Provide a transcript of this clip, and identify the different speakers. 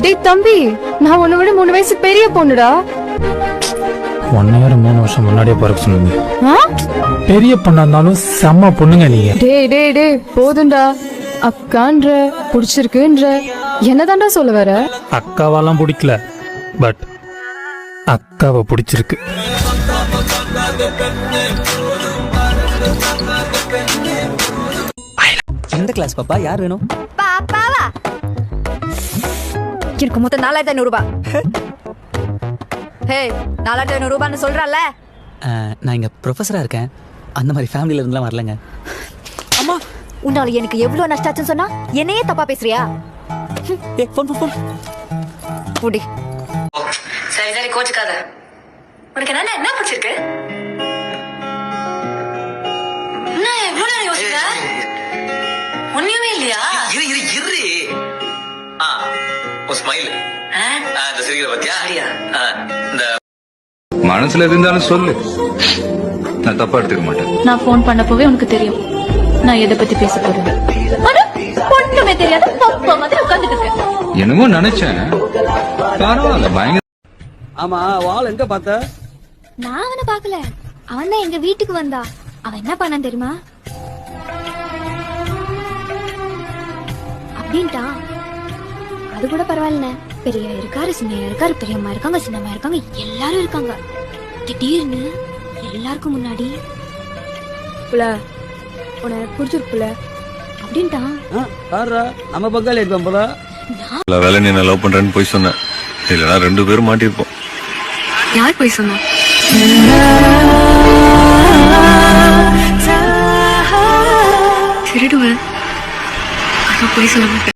Speaker 1: டேய் தம்பி நான் உன்னை விட மூணு வயசு பெரிய பொண்ணுடா.
Speaker 2: ஒன் இயர் மூணு வருஷம் முன்னாடியே பிறக்க சொன்னீங்க.
Speaker 1: ஆ?
Speaker 2: பெரிய பொண்ணா இருந்தாலும் செம்ம பொண்ணுங்க நீங்க.
Speaker 1: டேய் டேய் டேய் போதும்டா. அக்கான்ற புடிச்சிருக்குன்ற. என்னதான்டா சொல்ல வர?
Speaker 2: அக்காவெல்லாம் பிடிக்கல. பட் அக்காவை பிடிச்சிருக்கு.
Speaker 3: எந்த கிளாஸ் பாப்பா? யார் வேணும்?
Speaker 4: பாப்பாவா? எனக்கு மொத்தம் நாலாயிரத்தி ஐநூறு ரூபாய் ஹே நாலாயிரத்தி ஐநூறு ரூபான்னு சொல்றல்ல
Speaker 3: அஹ், நான் இங்க ப்ரொஃபஸரா இருக்கேன். அந்த மாதிரி ஃபேமிலில இருந்துலாம் வரலங்க.
Speaker 4: அம்மா உன்னால எனக்கு எவ்வளவு நஷ்டாச்சுன்னு சொன்னா என்னையே தப்பா பேசுறியா?
Speaker 3: ஏ ஃபோன் ஃபோன்
Speaker 5: சரி சரி கோச்சுக்காத. உனக்கு என்ன என்ன பிடிச்சிருக்கு?
Speaker 6: உன் ஸ்மைல்
Speaker 5: ஆ?
Speaker 6: இந்த சிரிக்கிற பத்தியா?
Speaker 5: அப்படியா?
Speaker 6: ஆ, இந்த
Speaker 7: மனசுல இருந்தாலும் சொல்லு. நான் தப்பா எடுத்துக்க மாட்டேன்.
Speaker 8: நான் ஃபோன் பண்ணப்பவே உனக்கு தெரியும். நான் எதை பத்தி பேச போறேன் ஆனா, ஒண்ணுமே தெரியாத பப்பா மாதிரி உட்கார்ந்துட்டு இருக்கேன்.
Speaker 7: என்னமோ நினைச்சேன். பரவாயில்ல பயங்கர
Speaker 3: ஆமா வால் எங்க பார்த்த?
Speaker 9: நான் அவனை பார்க்கல. அவன் தான் எங்க வீட்டுக்கு வந்தா. அவன் என்ன பண்ணான் தெரியுமா? அப்படின்ட்டான். அது கூட பரவாயில்லண்ணே. பெரிய இருக்காரு சின்னையா இருக்காரு பெரியம்மா இருக்காங்க சின்னம்மா இருக்காங்க எல்லாரும் இருக்காங்க. திடீர்னு எல்லாருக்கும் முன்னாடி
Speaker 1: புல உனக்கு பிடிச்சிருக்குல
Speaker 9: அப்படின்ட்டான்
Speaker 3: பாருடா நம்ம பங்காளி இருப்போம் போல.
Speaker 7: நல்ல வேலை நீ லவ் பண்றேன்னு போய் சொன்னேன். இல்லைன்னா ரெண்டு பேரும் மாட்டிருப்போம்
Speaker 1: யார் போய் சொன்னா? திருடுவேன். போய் சொல்ல மாட்டேன்.